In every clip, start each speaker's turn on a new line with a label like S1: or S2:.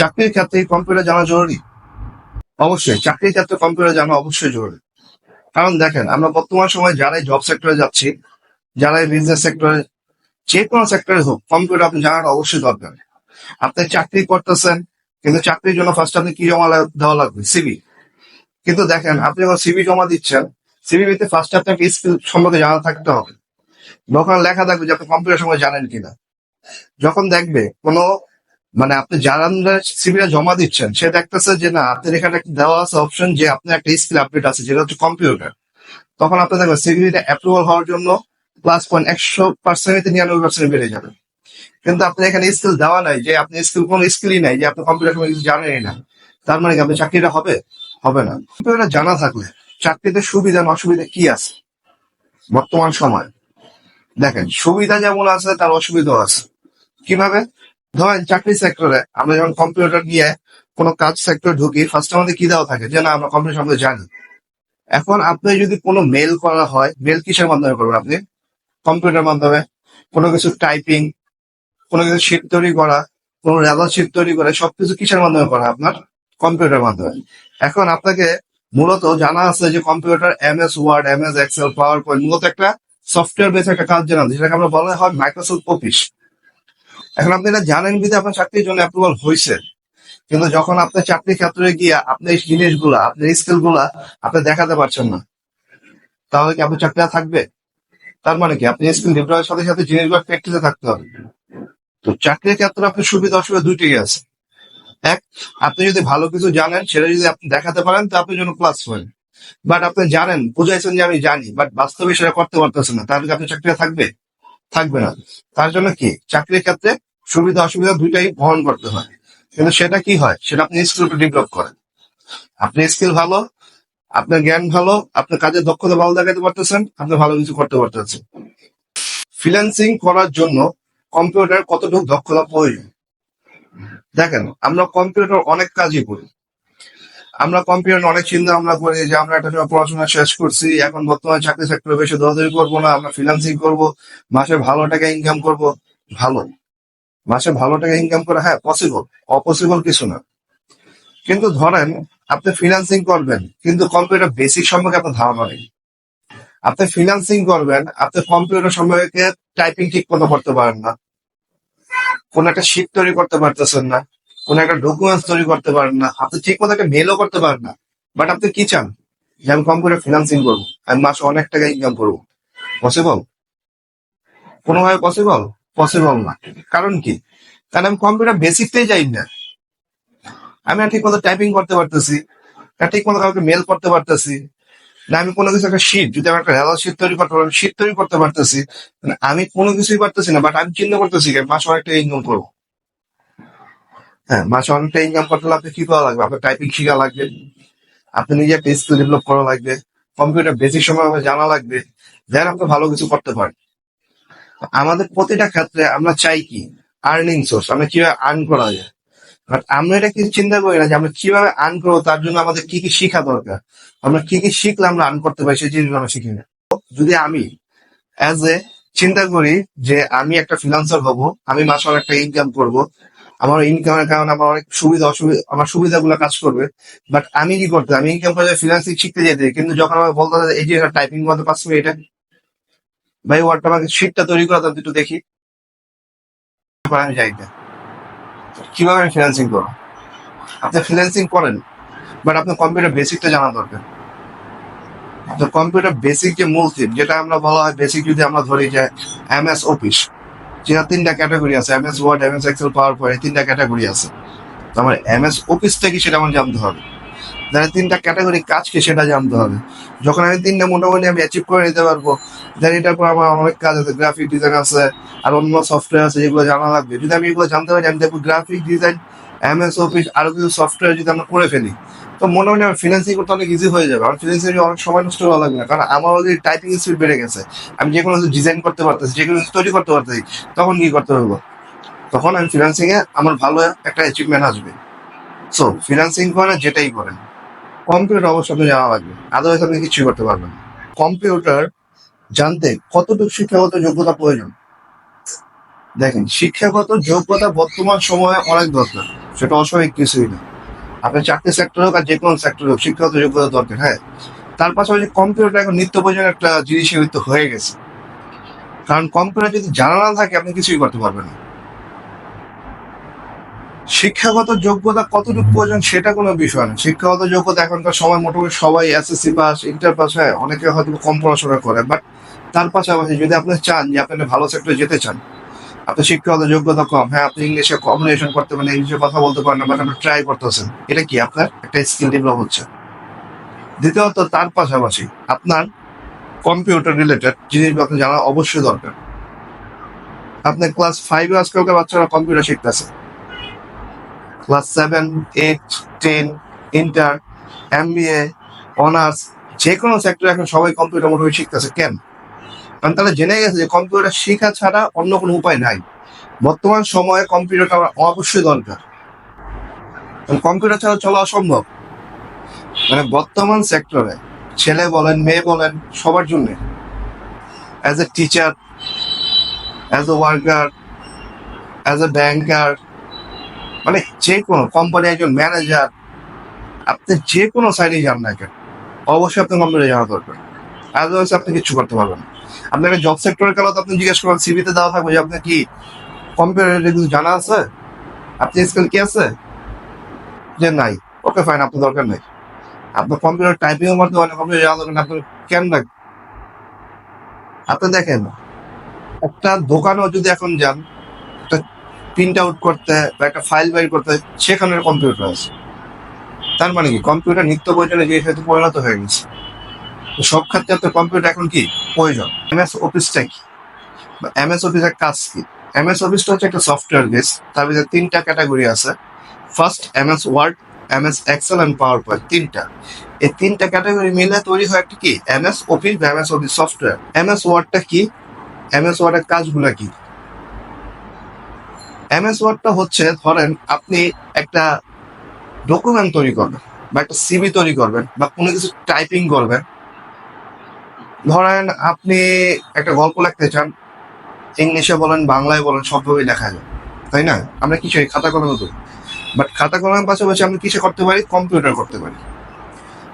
S1: চাকরির ক্ষেত্রে কম্পিউটার জানা জরুরি? অবশ্যই, চাকরির ক্ষেত্রে কম্পিউটার জানা অবশ্যই জরুরি। কারণ দেখেন, আমরা বর্তমান সময়ে যারাই জব সেক্টরে যাচ্ছি, যারাই বিজনেস সেক্টরে যে কোনো সেক্টরে হোক কম্পিউটার আপনি জানাটা অবশ্যই দরকার। আপনি চাকরি করতেছেন, কিন্তু চাকরির জন্য ফার্স্ট আপনি কি জমা দেওয়া লাগবে? সিবি কিন্তু দেখেন, আপনি যখন সিবি জমা দিচ্ছেন সিবিতে ফার্স্ট আপনাকে স্কিল সম্পর্কে জানা থাকতে হবে। যখন লেখা থাকবে যে আপনি কম্পিউটার সম্পর্কে জানেন কিনা। যখন দেখবে কোনো মানে আপনি যারা সিবিটা জমা দিচ্ছেন, সে দেখতেছে যে না আপনার এখানে একটা দেওয়া আছে অপশন যে আপনার একটা স্কিল আপডেট আছে, যেটা হচ্ছে কম্পিউটার তখন আপনি দেখবেন সিবিটা অ্যাপ্রুভাল হওয়ার জন্য প্লাস পয়েন্ট একশো পার্সেন্ট নিরানব্বই পার্সেন্ট বেড়ে যাবে। কিন্তু আপনার এখানে স্কিল দেওয়া নাই যে আপনি স্কিল কোনো স্কিলই নাই যে আপনি কম্পিউটার কিছু জানেনই না। তার মানে কি, আপনার চাকরিটা হবে? হবে না। কম্পিউটার জানা থাকলে চাকরিতে সুবিধা না অসুবিধা কি আছে? বর্তমান সময়। দেখেন, সুবিধা যেমন আছে, তার অসুবিধাও আছে। কীভাবে? ধরেন চাকরি সেক্টরে আমরা যখন কম্পিউটার নিয়ে কোনো কাজ সেক্টর ঢুকি ফার্স্ট আমাদের কি দেওয়া থাকে? যে না, আমরা কম্পিউটার সম্পর্কে জানি। এখন আপনি যদি কোনো মেল করা হয় মেল কিসের মাধ্যমে করবেন আপনি? কম্পিউটার মাধ্যমে। কোনো কিছু টাইপিং কোনো কিছু শিট তৈরি করা, কোনো রেজাল্ট শিট তৈরি করা, সবকিছু কিসের মাধ্যমে করা আপনার? কম্পিউটার মাধ্যমে। এখন আপনাকে মূলত জানা আছে যে computer M S Word M S Excel PowerPoint মূলত একটা সফটওয়্যার বেস একটা কাজ জানা যেটাকে আমরা বলা হয় মাইক্রোসফট অফিস এখন আপনি এটা জানেন বিধে আপনার চাকরির জন্য অ্যাপ্রুভাল হয়েছে। কিন্তু যখন আপনার চাকরি ক্ষেত্রে গিয়ে আপনি এই জিনিসগুলা, আপনার স্কিলগুলা আপনি দেখাতে পারছেন না, তাহলে কি আপনার চাকরিটা থাকবে? তার মানে কি? আপনি স্কিল ডেভেলপের সাথে সাথে জিনিসগুলো প্র্যাকটিসে থাকতে হবে। তো চাকরির ক্ষেত্রে আপনার সুবিধা অসুবিধা দুইটাই আছে। এক, আপনি যদি ভালো কিছু জানেন, সেটা যদি আপনি দেখাতে পারেন, তো আপনার জন্য প্লাস পয়েন্ট বাট আপনি জানেন, বুঝাইছেন যে আমি জানি বাট বাস্তবে সেটা করতে পারতেছেন না, তাহলে কি আপনার চাকরিটা থাকবে? থাকবে না। তার জন্য কি? চাকরির ক্ষেত্রে সুবিধা অসুবিধা দুইটাই বহন করতে হয়। কিন্তু সেটা কি হয়? সেটা আপনি স্কিল ডেভেলপ করেন। আপনি স্কিল ভালো, আপনার জ্ঞান ভালো, আপনার কাজের দক্ষতা ভালো দেখাতে পারতেছেন, আপনি ভালো কিছু করতে পারতেছেন। ফ্রিল্যান্সিং করার জন্য কম্পিউটার কতটুকু দক্ষতা প্রয়োজন? দেখেন, আমরা কম্পিউটার অনেক কাজই করি। আমরা কম্পিউটার অনেক চিন্তা ভাবনা করি যে আমরা একটা পড়াশোনা শেষ করছি, এখন বর্তমানে চাকরি সেক্টরে বেশি দৌড়াদৌড়ি করব না, আমরা ফ্রিল্যান্সিং করব, মাসে ভালো টাকা ইনকাম করব। ভালো। মাসে ভালো টাকা ইনকাম করা হ্যাঁ পসিবল অপসিবল কিছু না। কিন্তু ধরেন, আপনি ফিনান্সিং করবেন, কিন্তু কম্পিউটার বেসিক সম্পর্কে আপনার ধারণা নেই। আপনি ফিনান্সিং করবেন, আপনি কম্পিউটার সম্পর্কে টাইপিং ঠিক মতো করতে পারেন না। কোন একটা শিট তৈরি করতে পারতেছেন না, কোন একটা ডকুমেন্টস তৈরি করতে পারেন না, আপনি ঠিক মতো একটা মেলও করতে পারেন না। বাট আপনি কি চান? যে আমি কম্পিউটার ফিনান্সিং করব, আমি মাসে অনেক টাকা ইনকাম করব। পসিবল কোনোভাবে পসিবল পসিবল না। কারণ কি? কারণ আমি কম্পিউটার বেসিকটাই যাই না। আমি আর ঠিক মতো টাইপিং করতে পারতেছি ঠিক মতো কাউকে মেল করতে পারতেছি, না আমি কোনো কিছু একটা শীট যদি আমার একটা শীট তৈরি করতে পারি শীট তৈরি করতে পারতেছি মানে আমি কোনো কিছুই পারতেছি না বাট আমি চিন্তা করতেছি মাসে অনেকটা ইনকাম করব। হ্যাঁ মাসে অনেকটা ইনকাম করতে হলে আপনি কি করা লাগবে? আপনার টাইপিং শেখা লাগবে, আপনি নিজে একটা স্কিল ডেভেলপ করা লাগবে কম্পিউটার বেসিক সময় জানা লাগবে দেন আপনি ভালো কিছু করতে পারেন আমাদের প্রতিটা ক্ষেত্রে আমরা চাই কি? আর্নিং সোর্স আমরা কীভাবে আর্ন করা যায়? বাট আমরা এটা কিন্তু চিন্তা করি না যে আমরা কীভাবে আর্ন করব, তার জন্য আমাদের কি কি শেখা দরকার? আমরা কি কি শিখলে আমরা আর্ন করতে পারি, সেই জিনিসগুলো আমরা শিখি না। যদি আমি অ্যাজ এ চিন্তা করি যে আমি একটা ফিনান্সার হব, আমি মাসে অনেকটা ইনকাম করব, আমার ইনকামের কারণে আমার অনেক সুবিধা অসুবিধা আমার সুবিধাগুলো কাজ করবে বাট আমি কি করতে আমি ইনকাম করে ফিনান্সিং শিখতে যেতে, কিন্তু যখন আমার বলতে এই যে টাইপিং করতে পারছি, এটা ভাই ওয়ার্ডটা আমাকে শিটটা তৈরি করা দাও একটু দেখি। আমি যাই। কীভাবে আমি ফিনান্সিং করব? আপনি ফিনান্সিং করেন বাট আপনার কম্পিউটার বেসিকটা জানা দরকার। তো কম্পিউটার বেসিক যে মূল থিম যেটা আমরা বলা হয় বেসিক যদি আমরা ধরি যে এম এস অফিস যেটা তিনটা ক্যাটাগরি আছে M S Word M S Excel PowerPoint তিনটা ক্যাটাগরি আছে। তো আমার এম এস অফিসটা কি সেটা আমার জানতে হবে। যারা তিনটা ক্যাটাগরি কাজ কি সেটা জানতে হবে। যখন আমি তিনটা মোটামুটি আমি অ্যাচিভ করে নিতে পারব দেন এটার পর আমার অনেক কাজ আছে গ্রাফিক ডিজাইন আছে, আর অন্য সফটওয়্যার আছে যেগুলো জানা লাগবে। যদি আমি এগুলো জানতে পারি, আমি দেখব graphic design M S Office আরও কিছু সফটওয়্যার যদি আমরা করে ফেলি, তো মোটামুটি আমার ফিনান্সিং করতে অনেক ইজি হয়ে যাবে। আমার ফিনান্সিং অনেক সময় নষ্ট করা লাগবে না, কারণ আমার অলরেডি টাইপিং স্পিড বেড়ে গেছে। আমি যে কোনো ডিজাইন করতে পারতেছি যে কোনো তৈরি করতে পারতেছি, তখন কি করতে হবে তখন আমি ফিনান্সিং এ আমার ভালো একটা অ্যাচিভমেন্ট আসবে। সো ফিনান্সিং করেন যেটাই করেন কম্পিউটার অবশ্যই আপনি জানা লাগবে আদারওয়াইজ আপনি কিছুই করতে পারবেন কম্পিউটার জানতে কতটুকু শিক্ষাগত যোগ্যতা প্রয়োজন? দেখেন, শিক্ষাগত যোগ্যতা বর্তমান সময়ে অনেক দরকার, সেটা অস্বাভাবিক কিছুই না। আপনার চাকরি সেক্টর হোক আর যে কোনো সেক্টর হোক, শিক্ষাগত যোগ্যতা দরকার হ্যাঁ? তার পাশাপাশি কম্পিউটার এখন নিত্য প্রয়োজনীয় একটা জিনিস হয়ে গেছে। কারণ কম্পিউটার যদি জানা না থাকে, আপনি কিছুই করতে পারবেন না। শিক্ষাগত যোগ্যতা কতটুকু প্রয়োজন সেটা কোনো বিষয় না। শিক্ষাগত যোগ্যতা এখনকার সময় মোটামুটি সবাই এসএসসি পাস ইন্টার পাস হয়, অনেকে হয়তো কম পড়াশোনা করে বাট তার পাশাপাশি যদি আপনি চান যে আপনি ভালো সেক্টরে যেতে চান, আপনার শিক্ষাগত যোগ্যতা কম হ্যাঁ আপনি ইংলিশে কমিউনিকেশন করতে পারেন ইংলিশে কথা বলতে পারেন না বাট আপনি ট্রাই করতেছেন, এটা কি আপনার একটা স্কিল ডেভেলপ হচ্ছে? দ্বিতীয়ত, তার পাশাপাশি আপনার কম্পিউটার রিলেটেড জিনিসপত্র জানা অবশ্যই দরকার। আপনি ক্লাস ফাইভে আজকালকার বাচ্চারা computer শিখতেছে। Class seven, eight, ten, inter, MBA, honours যে কোনো সেক্টরে এখন সবাই কম্পিউটার মোটামুটি শিখতেছে। কেন? কারণ তারা জেনে গেছে যে কম্পিউটার শেখা ছাড়া অন্য কোনো উপায় নাই। বর্তমান সময়ে কম্পিউটারটা আমার অবশ্যই দরকার। কম্পিউটার ছাড়া চলা অসম্ভব। মানে বর্তমান সেক্টরে ছেলে বলেন, মেয়ে বলেন, সবার জন্য। As a teacher as a worker as a banker মানে যে কোনো কোম্পানি একজন ম্যানেজার আপনি যে কোনো সাইডে যান না কেন, অবশ্যই আপনার কম্পিউটার জানা দরকার। আদারওয়াইজ আপনি কিছু করতে পারবেন না। আপনাকে জব সেক্টরের কারণে আপনি জিজ্ঞেস করেন সিভিতে দেওয়া থাকবে যে আপনার কি কম্পিউটার কিছু জানা আছে? আপনি স্কিল কি আছে? যে নাই ওকে ফাইন আপনার দরকার নেই। আপনার কম্পিউটার টাইপিংও করতে পারেন কম্পিউটার জানা দরকার আপনার কেন লাগবে? আপনি দেখেন, একটা দোকানেও যদি এখন যান প্রিন্ট আউট করতে বা একটা ফাইল বের করতে সেখানে কম্পিউটার আছে। তার মানে কি? কম্পিউটার নিত্য প্রয়োজনে জিনিস হয়তো পরিণত হয়ে গেছে। তো সব ক্ষেত্রে আপনার কম্পিউটার এখন কি? প্রয়োজন। এমএস অফিসটা কি? বা এমএস অফিসের কাজ কি? এমএস অফিসটা হচ্ছে একটা সফটওয়্যার বেস তার ভিতরে তিনটা ক্যাটাগরি আছে। First MS Word MS Excel and PowerPoint তিনটা। এই তিনটা ক্যাটাগরি মিলে তৈরি হয় একটা কি? এমএস অফিস বা এমএস অফিস সফটওয়্যার এমএস ওয়ার্ডটা কি? এমএস ওয়ার্ডের কাজগুলো কি? এমএস ওয়ার্ডটা হচ্ছে, ধরেন আপনি একটা ডকুমেন্ট তৈরি করবেন বা একটা সিভি তৈরি করবেন বা কোনো কিছু টাইপিং করবেন। ধরেন আপনি একটা গল্প লিখতে চান, ইংলিশে বলেন, বাংলায় বলেন, সবভাবেই লেখা যায়। তাই না? আমরা কিছু খাতা কলমে করি? বাট খাতা কলমের পাশাপাশি আমরা কিসে করতে পারি? কম্পিউটার করতে পারি।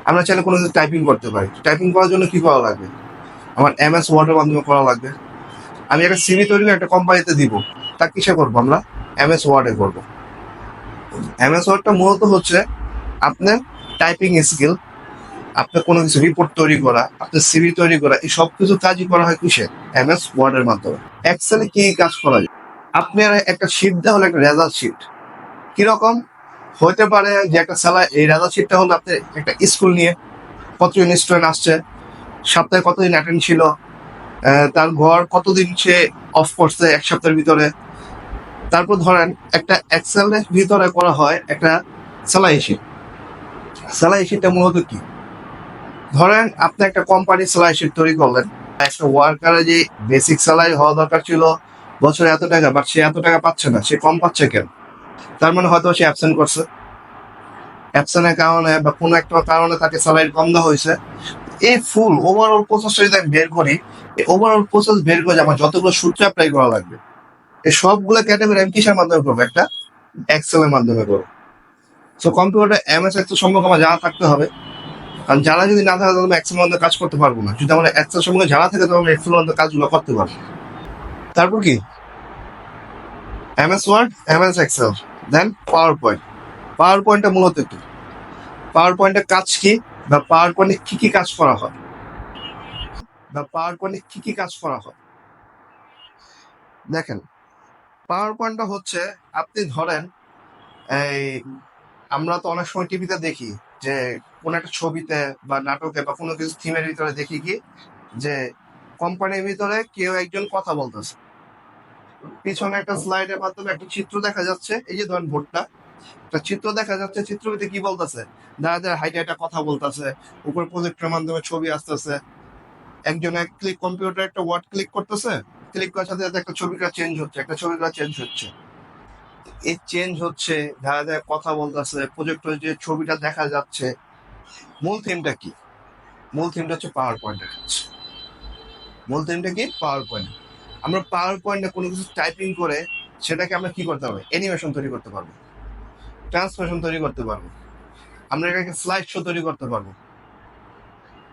S1: আমরা চাইলে কোনো কিছু টাইপিং করতে পারি। টাইপিং করার জন্য কী করা লাগবে? আমার এম এস ওয়ার্ডের মাধ্যমে করা লাগবে। আমি একটা সিভি তৈরি করে একটা কোম্পানিতে দিব। তা কিসে করব আমরা? এম এস ওয়ার্ডে করব। এম এস ওয়ার্ডটা মূলত হচ্ছে আপনার টাইপিং স্কিল আপনার কোনো কিছু রিপোর্ট তৈরি করা আপনার সিভি তৈরি করা, এই সব কিছু কাজই করা হয় কিসে? এম এস ওয়ার্ডের মাধ্যমে। এক্সেলে কি কাজ করা যায়? আপনার একটা শিট দেওয়া হলো, একটা রেজাল্ট শিট কীরকম হতে পারে যে একটা স্যালারি এই রেজাল্ট শিটটা হলো আপনি একটা স্কুল নিয়ে, কতজন স্টুডেন্ট আসছে, সপ্তাহে কতদিন অ্যাটেন্ড ছিল তার ঘর কতদিন সে অফ করছে, এক সপ্তাহের ভিতরে তারপর ধরেন একটা এক্সেলের ভিতরে করা হয় একটা স্যালারি শিট স্যালারি শিটটা মূলত কি? ধরেন আপনি একটা কোম্পানি স্যালারি শিট তৈরি করলেন। একটা ওয়ার্কারের যে বেসিক স্যালারি হওয়া দরকার ছিল, বছরে এত টাকা বাট সে এত টাকা পাচ্ছে না, সে কম পাচ্ছে কেন? তার মানে হয়তো সে অ্যাবসেন্ট করছে। অ্যাবসেন্টের কারণে বা কোনো একটা কারণে তাকে স্যালারি কম দেওয়া হয়েছে। এই ফুল ওভারঅল প্রসেসটা যদি আমি বের করি, এই ওভারঅল প্রসেস বের করে আমার যতগুলো সূত্র অ্যাপ্লাই করা লাগবে এই সবগুলো ক্যাটাগরি আমি কিসের মাধ্যমে করব? একটা এক্সেলের মাধ্যমে করব। সো কম্পিউটার এমএস এক্সেল সম্পর্কে আমার জানা থাকতে হবে। কারণ জানা যদি না থাকে তাহলে আমি এক্সেল মধ্যে কাজ করতে পারব না। যদি আমার এক্সেল সম্পর্কে জানা থাকে তাহলে আমি এক্সেল মধ্যে কাজগুলো করতে পারব। তারপর কি? MS Word MS Excel then PowerPoint পাওয়ার পয়েন্টটা মূলত কি? পাওয়ার পয়েন্টের কাজ কি? বা পাওয়ার পয়েন্টে কি কি কাজ করা হয়? বা পাওয়ার পয়েন্টে কি কি কাজ করা হয়? দেখেন পাওয়ার পয়েন্টটা হচ্ছে, আপনি ধরেন, এই আমরা তো অনেক সময় টিভিতে দেখি যে, কোন একটা ছবিতে বা নাটকে বা কোনো কিছু থিমের ভিতরে দেখি কি যে কোম্পানির ভিতরে কেউ একজন কথা বলতেছে। পিছনে একটা স্লাইডের মাধ্যমে একটা চিত্র দেখা যাচ্ছে, এই যে ধরেন ভোটটা একটা চিত্র দেখা যাচ্ছে, চিত্রটিতে কি বলতেছে? দাঁড়া দাঁড়া, হাইটে একটা কথা বলতেছে, উপর প্রজেক্টের মাধ্যমে ছবি আসতেছে, একজনে ক্লিক কম্পিউটার একটা ওয়ার্ড ক্লিক করতেছে ক্লিক করার সাথে সাথে একটা ছবিটা চেঞ্জ হচ্ছে, একটা ছবিটা চেঞ্জ হচ্ছে। এই চেঞ্জ হচ্ছে, দেখা যায় কথা বলতেছে প্রজেক্টরে যে ছবিটা দেখা যাচ্ছে, মূল থিমটা কি? মূল থিমটা হচ্ছে পাওয়ার পয়েন্টের কাজ। মূল থিমটা কি? পাওয়ার পয়েন্ট আমরা পাওয়ার পয়েন্টে কোনো কিছু টাইপিং করে, সেটাকে আমরা কি করতে পারব? অ্যানিমেশন তৈরি করতে পারব। ট্রান্সফরমেশন তৈরি করতে পারব। আমরা এটাকে স্লাইড শো তৈরি করতে পারব।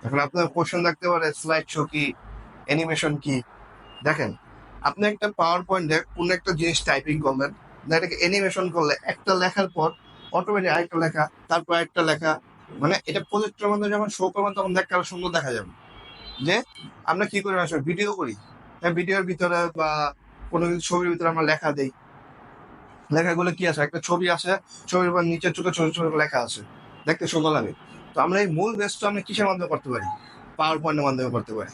S1: এখন আপনার কোশ্চেন থাকতে পারে স্লাইড শো কি অ্যানিমেশন কি? দেখেন, আপনি একটা পাওয়ার পয়েন্টে কোন একটা জিনিস টাইপিং করলেন এটাকে অ্যানিমেশন করলে, একটা লেখার পর অটোমেটিক আরেকটা লেখা, তারপর একটা লেখা মানে এটা প্রজেক্টের মধ্যে যখন শো করবেন, তখন দেখতে আরও সুন্দর দেখা যাবে। যে আমরা কি করি আসলে ভিডিও করি। হ্যাঁ ভিডিওর ভিতরে বা কোনো কিছু ছবির ভিতরে আমরা লেখা দেই। লেখাগুলো কি আছে? একটা ছবি আছে, ছবির উপর নিচে ছোট ছোট ছোট লেখা আছে। দেখতে সুন্দর লাগে। তো আমরা এই মূল বেসটা আমরা কিসের মাধ্যমে করতে পারি? পাওয়ার পয়েন্টের মাধ্যমে করতে পারি।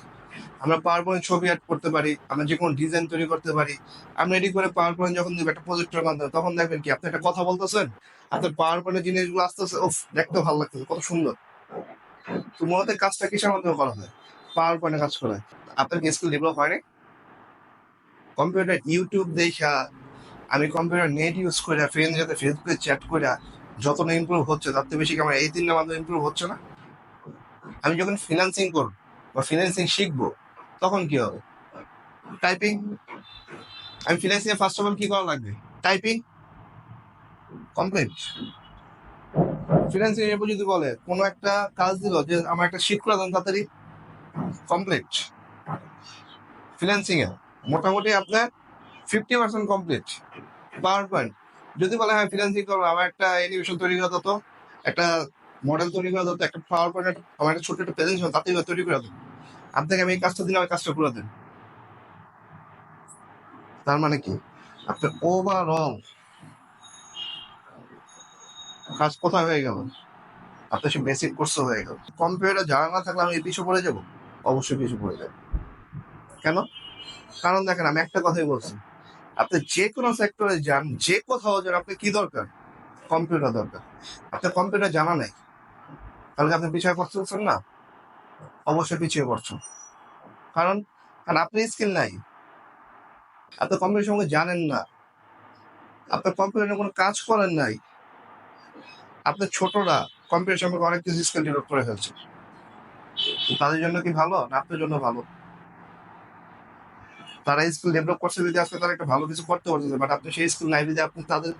S1: আমরা পাওয়ার পয়েন্ট ছবি অ্যাড করতে পারি, আমরা যে কোনো ডিজাইন তৈরি করতে পারি। আমরা এডি করে পাওয়ার পয়েন্ট যখন দিব, একটা প্রজেক্টের মাধ্যমে, তখন দেখবেন কি, আপনি একটা কথা বলতেছেন, আপনার পাওয়ার পয়েন্টের জিনিসগুলো আসতেছে, উফ, দেখতে ভালো লাগতেছে, কত সুন্দর। তো মূলত কাজটা কিসের মাধ্যমে করা হয়? পাওয়ার পয়েন্টে কাজ করা হয়। আপনার কি স্কিল ডেভেলপ হয়নি? কম্পিউটার ইউটিউব দেখা, আমি কম্পিউটার নেট ইউজ করে ফ্রেন্ড সাথে ফেসবুকে চ্যাট করে যত না ইমপ্রুভ হচ্ছে, তার থেকে বেশি আমার এই তিনটার মাধ্যমে ইমপ্রুভ হচ্ছে না? আমি যখন ফিনান্সিং করব বা ফিনান্সিং শিখব, তখন কি হবে? টাইপিং আমি ফিনান্সিং ফার্স্ট অফ অল কি করা লাগবে? টাইপিং কমপ্লিট ফিনান্সিং এরপর যদি বলে, কোনো একটা কাজ দিল যে আমার একটা শিট করে দেন তাড়াতাড়ি কমপ্লিট ফিনান্সিং এ মোটামুটি আপনার fifty percent complete PowerPoint যদি বলে হ্যাঁ ফিনান্সিং করব আমার একটা এনিমেশন তৈরি করা হতো একটা মডেল তৈরি করা হতো একটা পাওয়ার পয়েন্ট আমার একটা ছোট একটা প্রেজেন্টেশন তাতেই তৈরি করে দেবো আপনাকে আমি এই কাজটা দিলে আমি কাজটা করে দেন। তার মানে কি? আপনার ওভারঅল কাজ কোথায় হয়ে গেল? আপনার সে বেসিক কোর্স হয়ে গেল। কম্পিউটার জানা না থাকলে আমি পিছু পড়ে যাব? অবশ্যই পিছু পড়ে যাব। কেন? কারণ দেখেন, আমি একটা কথাই বলছি। আপনি যে কোনো সেক্টরে যান, যে কোথাও যান আপনি কি দরকার? কম্পিউটার দরকার। আপনার কম্পিউটার জানা নেই। তাহলে আপনি পিছিয়ে পড়তেছেন না? অবশ্যই পিছিয়ে পড়ছেন। কারণ কারণ আপনার স্কিল নাই। আপনি কম্পিউটার সম্পর্কে জানেন না। আপনার কম্পিউটারে কোনো কাজ করেন নাই। আপনার ছোটরা কম্পিউটার সম্পর্কে অনেক কিছু স্কিল ডেভেলপ করে ফেলছে তাদের জন্য কি ভালো? না, আপনার জন্য ভালো। তারা স্কিল ডেভেলপ করছে যদি আজকে তারা একটা ভালো কিছু করতে পারতেছে বাট আপনি সেই স্কিল নাই যদি আপনি তাদের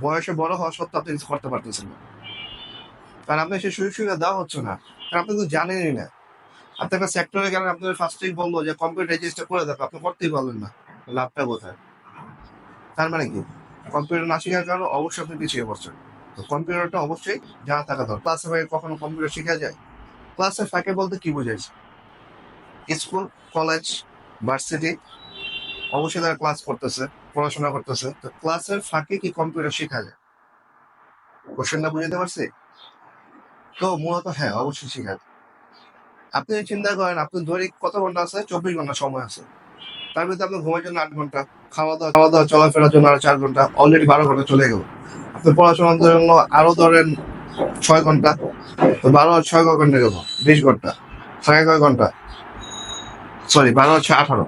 S1: বয়সে বড় হওয়া সত্ত্বেও আপনি কিছু করতে পারতেছেন না। কারণ আপনার সেই সুযোগ সুবিধা দেওয়া হচ্ছে না। কারণ আপনি তো জানেনই না। আপনি একটা সেক্টরে গেলেন আপনাদের ফার্স্টেই বলল যে কম্পিউটার রেজিস্টার করে দেখো আপনি করতেই পারলেন না। লাভটা কোথায়? তার মানে কি? কম্পিউটার না শেখার কারণে অবশ্যই আপনি পিছিয়ে পড়ছেন। তো কম্পিউটারটা অবশ্যই জানা থাকা দরকার। ক্লাসে ফাঁকে কখনো কম্পিউটার শেখা যায়? ক্লাসের ফাঁকে বলতে কি বুঝাইছে? স্কুল কলেজ ভার্সিটি অবশ্যই তারা ক্লাস করতেছে, পড়াশোনা করতেছে। তো ক্লাসের ফাঁকে কি কম্পিউটার শেখা যায়? কোশ্চেনটা বুঝাতে পারছি? তো মূলত হ্যাঁ অবশ্যই শেখা যায় আপনি চিন্তা করেন আপনি দৈনিক কত ঘণ্টা আছে? চব্বিশ ঘণ্টা সময় আছে। তার ভিতরে আপনি ঘুমের জন্য আট ঘণ্টা খাওয়া দাওয়া খাওয়া দাওয়া চলাফেরার জন্য আরও চার ঘণ্টা অলরেডি বারো ঘণ্টা চলে গেল। আপনি পড়াশোনার জন্য আরও ধরেন ছয় ঘণ্টা, তো বারো, ছয় ঘণ্টা গেল? বিশ ঘণ্টা, সাড়ে কয় ঘণ্টা? সরি বারো হচ্ছে আঠারো।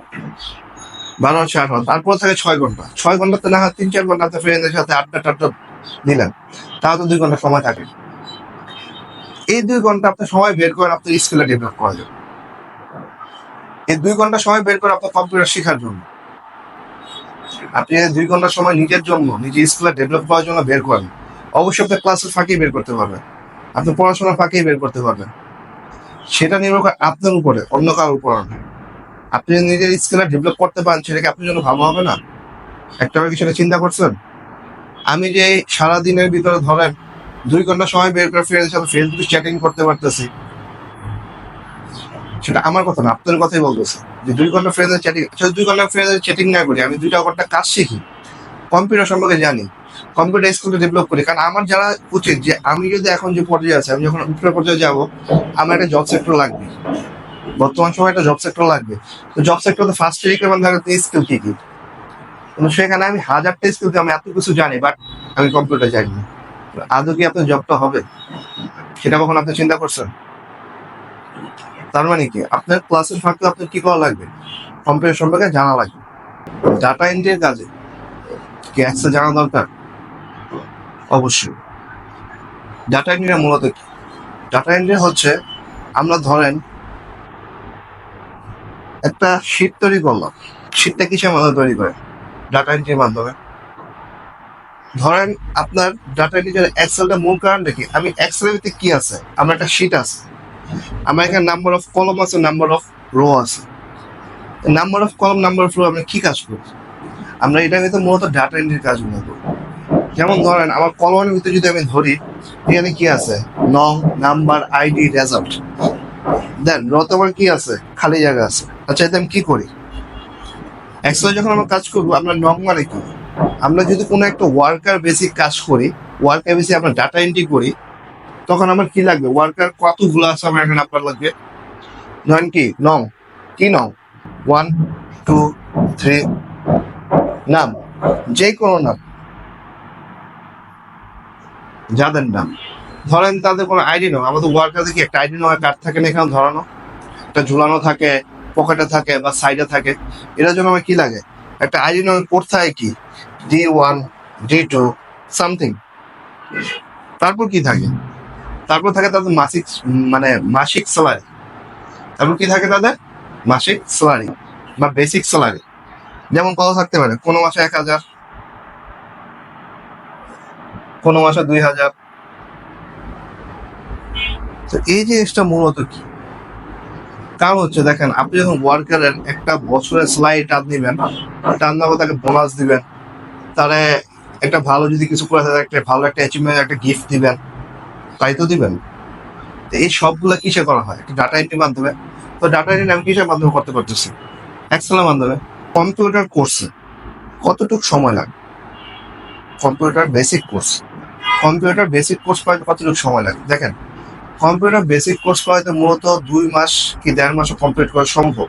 S1: বারো হচ্ছে আঠারো, তারপর থাকে ছয় ঘণ্টা। ছয় ঘন্টাতে না হয় তিন চার ঘণ্টা ফ্রেন্ডের সাথে আড্ডা টাড্ডা দিলেন তাও তো দুই ঘণ্টা সময় থাকে। এই দুই ঘণ্টা আপনি সময় বের করে আপনার স্কিলে ডেভেলপ করা যাবে এই দুই ঘণ্টা সময় বের করে আপনার কম্পিউটার শেখার জন্য। আপনি দুই ঘণ্টা সময় নিজের জন্য নিজের স্কিলে ডেভেলপ করার জন্য বের করেন। অবশ্যই আপনি ক্লাসের ফাঁকেই বের করতে পারবেন। আপনি পড়াশোনার ফাঁকেই বের করতে পারবেন। সেটা নির্ভর করে আপনার উপরে, অন্য কারোর উপর আপনি নিজের স্কিলটা ডেভেলপ করতে পারেন সেটা কি আপনার জন্য ভালো হবে না? একটা কি সেটা চিন্তা করছেন? আমি যে সারা দিনের ভিতরে ধরেন দুই ঘণ্টা সময় বের করে ফ্রেন্ডের সাথে ফেসবুকে চ্যাটিং করতে পারতেছি। সেটা আমার কথা না, আপনার কথাই বলতেছে। যে দুই ঘণ্টা ফ্রেন্ডের চ্যাটিং দুই ঘণ্টা ফ্রেন্ডের চ্যাটিং না করি, আমি দুইটা ঘণ্টা কাজ শিখি। কম্পিউটার সম্পর্কে জানি। কম্পিউটার স্কিলটা ডেভেলপ করি। কারণ আমার যারা উচিত যে আমি যদি এখন যে পর্যায়ে আছে, আমি যখন উপরের পর্যায়ে যাব, আমার একটা জব সেক্টর লাগবে। বর্তমান সময় একটা জব সেক্টর লাগবে। তো জব সেক্টরে ফার্স্ট রিকোয়ারমেন্ট থাকে স্কিল কি কি? সেখানে আমি হাজারটা স্কিল আমি এত কিছু জানি বাট আমি কম্পিউটার জানি না। আদৌ কি আপনার জবটা হবে? সেটা কখন আপনি চিন্তা করছেন? তার মানে কি? আপনার ক্লাসের ফাঁকে আপনার কি করা লাগবে? কম্পিউটার সম্পর্কে জানা লাগবে। ডাটা এন্ট্রির কাজে কি অ্যাক্সেস জানা দরকার? অবশ্যই। ডাটা এন্ট্রি মূলত কি? ডাটা এন্ট্রি হচ্ছে, আমরা ধরেন একটা শীট তৈরি করলাম। শীটটা কিসের মাধ্যমে তৈরি করে? ডাটা এন্ট্রির মাধ্যমে। ধরেন আপনার ডাটা এন্ট্রির এক্সেলটা মূল কারণ দেখি আমি এক্সেলের ভিতরে কি আছে? আমার একটা শিট আছে। আমার এখানে নাম্বার অফ কলম আছে নাম্বার অফ রো আছে। Number of column number of row আমরা কি কাজ করি? আমরা এটা ভিতরে মূলত ডাটা এন্ট্রির কাজগুলো করি। যেমন ধরেন আমার কলমের ভিতরে যদি আমি ধরি, এখানে কি আছে? নং নাম্বার আইডি রেজাল্ট দেন রত আমার কি আছে? খালি জায়গা আছে। আচ্ছা এতে আমি কি করি? এক্সেলে যখন আমরা কাজ করব, আমরা নং মানে কি? আমরা যদি কোনো একটা ওয়ার্কার বেসিক কাজ করি ওয়ার্কার বেসিক আমরা ডাটা এন্ট্রি করি, তখন আমার কি লাগবে? ওয়ার্কার কতগুলো আছে আমার এখানে আপনার লাগবে? ধরেন কি? নং। কি নং? ওয়ান টু থ্রি নাম। যে কোনো নাম। যাদের নাম। ধরেন তাদের কোনো আইডি নাও আমাদের ওয়ার্কার কি একটা আইডি নাও কার্ড থাকে না এখানে ধরানো। একটা ঝুলানো থাকে পকেটে থাকে বা সাইডে থাকে। এটার জন্য আমার কি লাগে? একটা আইডি নাও কোড থাকে কি? D one D two something তারপর কি থাকে? তারপর থাকে তাদের মাসিক মানে মাসিক স্যালারি তারপর কি থাকে তাদের? মাসিক স্যালারি বা বেসিক স্যালারি যেমন কত থাকতে পারে? কোনো মাসে এক হাজার, কোনো মাসে দুই হাজার। তো এই জিনিসটা মূলত কি? কারণ হচ্ছে দেখেন, আপনি যখন ওয়ার্কারের একটা বছরের স্লাইড টান দিবেন, টান দেওয়া তাকে বোনাস দিবেন তারে একটা ভালো যদি কিছু করে থাকে, একটা ভালো একটা অ্যাচিভমেন্ট একটা গিফট দিবেন, তাই তো দিবেন? তো এই সবগুলো কিসে করা হয়? একটা ডাটা এন্ট্রি মাধ্যমে। তো ডাটা এন্ট্রি আমি কিসের মাধ্যমে করতে পারতেছি? এক্সেলের মাধ্যমে। কম্পিউটার কোর্সে কতটুকু সময় লাগে? Computer basic course computer basic course করাতে কতটুকু সময় লাগে? দেখেন কম্পিউটার বেসিক কোর্স করাতে মূলত দুই মাস কি দেড় মাসও কমপ্লিট করা সম্ভব।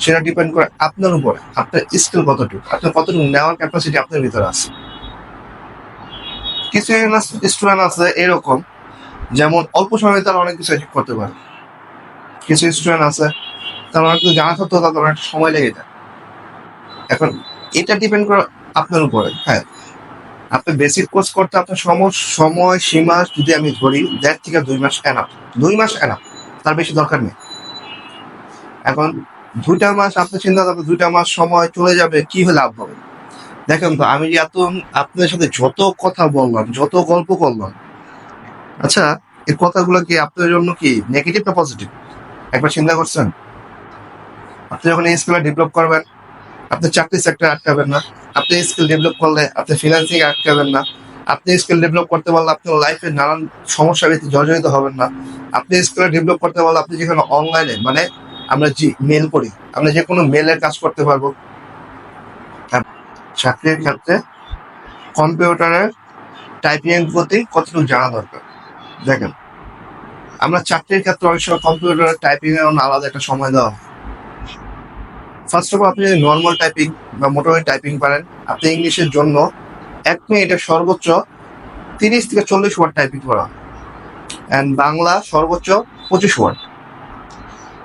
S1: সেটা ডিপেন্ড করে আপনার উপরে, আপনার স্কিল কতটুকু, আপনার কতটুকু নেওয়ার ক্যাপাসিটি আপনার ভিতরে আছে। কিছু স্টুডেন্ট আছে এরকম, যেমন অল্প সময়ে তারা অনেক কিছু অ্যাচিভ করতে পারে। কিছু স্টুডেন্ট আছে, তারা অনেক কিছু জানা সত্ত্বেও তাদের অনেক সময় লেগে যায়। এখন এটা ডিপেন্ড করে আপনার উপরে হ্যাঁ। আপনি বেসিক কোর্স করতে আপনার সম- সময় সীমা যদি আমি ধরি, দেড় থেকে দুই মাস এনাফ দুই মাস এনাফ তার বেশি দরকার নেই। এখন দুইটা মাস আপনি চিন্তা করবেন, দুইটা মাস সময় চলে যাবে, কি হলে লাভ হবে? দেখেন তো, আমি এত আপনাদের সাথে যত কথা বললাম, যত গল্প করলাম আচ্ছা এই কথাগুলো কি আপনার জন্য কি নেগেটিভ না পজিটিভ একবার চিন্তা করছেন? আপনি যখন এই স্কিল ডেভেলপ করবেন, আপনি চাকরি সেক্টরে আটকাবেন না, আপনি স্কিল ডেভেলপ করলে আপনি ফিনান্সিং আটকাবেন না, আপনি স্কিল ডেভেলপ করতে পারলে আপনার লাইফে নানান সমস্যার ভিত্তি জর্জরিত হবেন না, আপনি স্কিল ডেভেলপ করতে পারলে আপনি যেখানে অনলাইনে মানে আমরা যে মেল করি, আমরা যে কোনো মেলের কাজ করতে পারব। আর চাকরির ক্ষেত্রে কম্পিউটারের টাইপিং প্রতি কতটুকু জানা দরকার? দেখেন, আমরা চাকরির ক্ষেত্রে অনেক সময় কম্পিউটারের টাইপিং এর আলাদা একটা সময় দেওয়া হয়। ফার্স্ট অফ অল আপনি যদি নর্মাল টাইপিং বা মোটামুটি টাইপিং পারেন, আপনি ইংলিশের জন্য এক মিনিটে সর্বোচ্চ তিরিশ থেকে চল্লিশ ওয়ার্ড টাইপিং করা অ্যান্ড বাংলা সর্বোচ্চ পঁচিশ ওয়ার্ড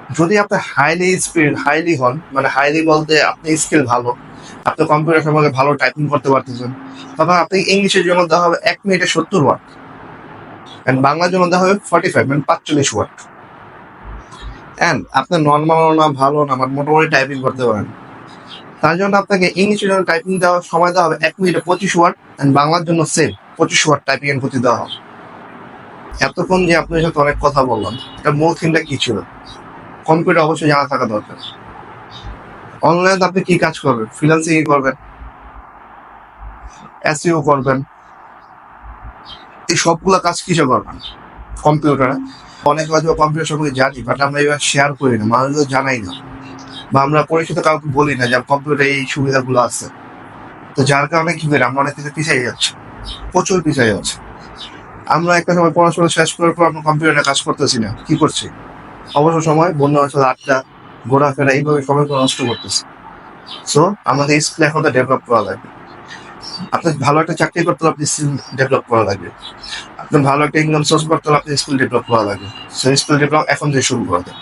S1: যদি আপনি হাইলি স্পিড হাইলি হন মানে হাইলি বলতে আপনি স্কিল ভালো, আপনি কম্পিউটার সম্পর্কে ভালো টাইপিং করতে পারতেছেন তখন আপনি ইংলিশের জন্য দেওয়া হবে এক মিনিটে সত্তর ওয়ার্ড অ্যান্ড বাংলার জন্য দেওয়া হবে ফর্টি ফাইভ মানে পাঁচচল্লিশ ওয়ার্ড অ্যান্ড আপনার নর্মাল না, ভালো না মানে মোটামুটি টাইপিং করতে পারেন। তার জন্য আপনাকে ইংলিশের জন্য টাইপিং দেওয়ার সময় দেওয়া হবে এক মিনিটে পঁচিশ ওয়ার্ড অ্যান্ড বাংলার জন্য সেম পঁচিশ ওয়ার্ড টাইপিং এর প্রতি দেওয়া হবে। এতক্ষণ যে আপনার সাথে অনেক কথা বললাম, এটা মূল থিমটা কি ছিল? কম্পিউটার অবশ্যই জানা থাকা দরকার। অনলাইনে আপনি কি কাজ করবেন? ফ্রিল্যান্সিং করবেন। এসইও করবেন। এই সবগুলা কাজ কিসে করবেন? কম্পিউটারে অনেক হয়তো কম্পিউটার সম্পর্কে জানি বাট আমরা এবার শেয়ার করি না মানুষদের জানাই না। বা আমরা পরিচিত কাউকে বলি না যে কম্পিউটারে এই সুবিধাগুলো আছে। তো যার কারণে কি করি? আমরা অনেক কিছু পিছিয়ে যাচ্ছি। প্রচুর পিছিয়ে যাচ্ছে। আমরা একটা সময় পড়াশোনা শেষ করার পর আমরা কম্পিউটারে কাজ করতেছি না। কি করছি? অবসর সময় বন্ধু বান্ধব আড্ডা, ঘোরাফেরা, এইভাবে সবাইকে নষ্ট করতেছে। সো আমাদের স্কিল এখন তো ডেভেলপ করা লাগবে। আপনার ভালো একটা চাকরি করতে হলে আপনি স্কিল ডেভেলপ করা লাগবে। আপনার ভালো একটা ইনকাম সোর্স করতে হলে আপনি স্কিল ডেভেলপ করা লাগবে। সো স্কিল ডেভেলপ এখন দিয়ে শুরু করা যায়